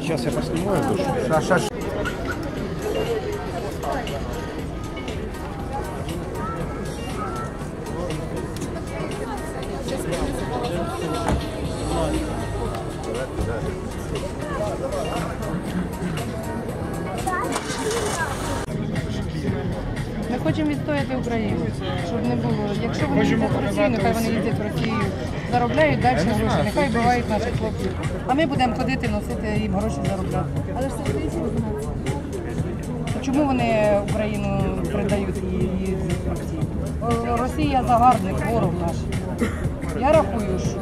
Сейчас я поснимаю душу. Хочемо відстояти Україну, щоб не було. Якщо вони їздять в Росію, нехай вони їздять в Росію, заробляють далі гроші, нехай вбивають наших хлопців. А ми будемо ходити, носити їм гроші заробляти. Але ж це українці Чому вони Україну передають і? О, Росія загарбник, ворог наш. Я рахую, що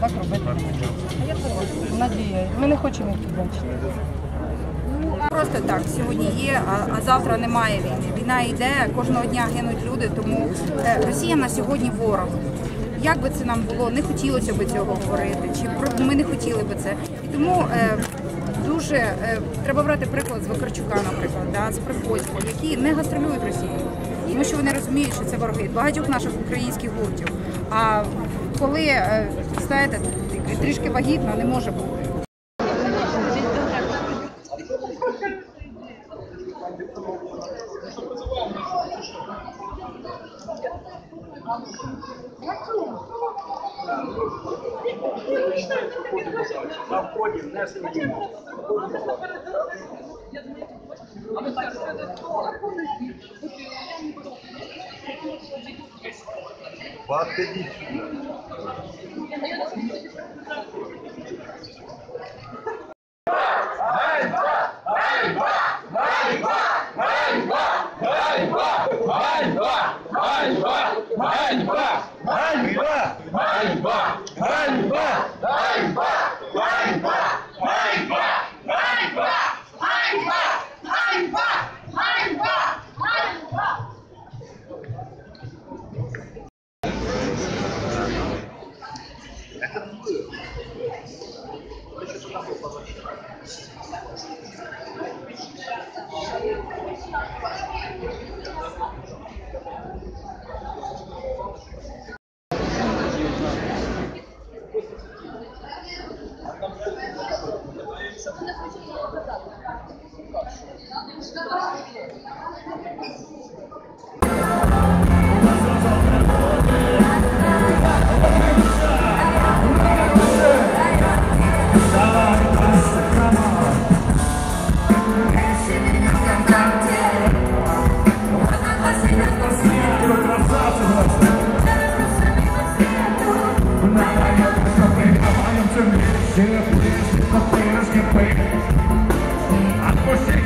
так робити не можна. Надія. Ми не хочемо їх бачити. Просто так сьогодні є, а, а завтра немає війни. Війна йде, кожного дня гинуть люди. Тому е, Росія на сьогодні ворог. Як би це нам було, не хотілося б цього говорити, чи ми не хотіли би це. І тому е, дуже е, треба брати приклад з Вакарчука, наприклад, да, з Приходько, які не гастролюють Росію, тому що вони розуміють, що це вороги багатьох наших українських гуртів. А коли е, знаєте, трішки вагітна, не може бути. На вході Bad, bad. Let's go. Отпустите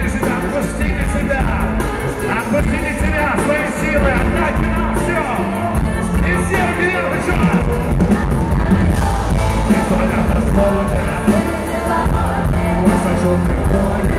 себя, отпустите себя, отпустите себя, свои силы, отдайте нам все. И все вверх, все. раз. Не только это слово, не только это слово, не только это слово,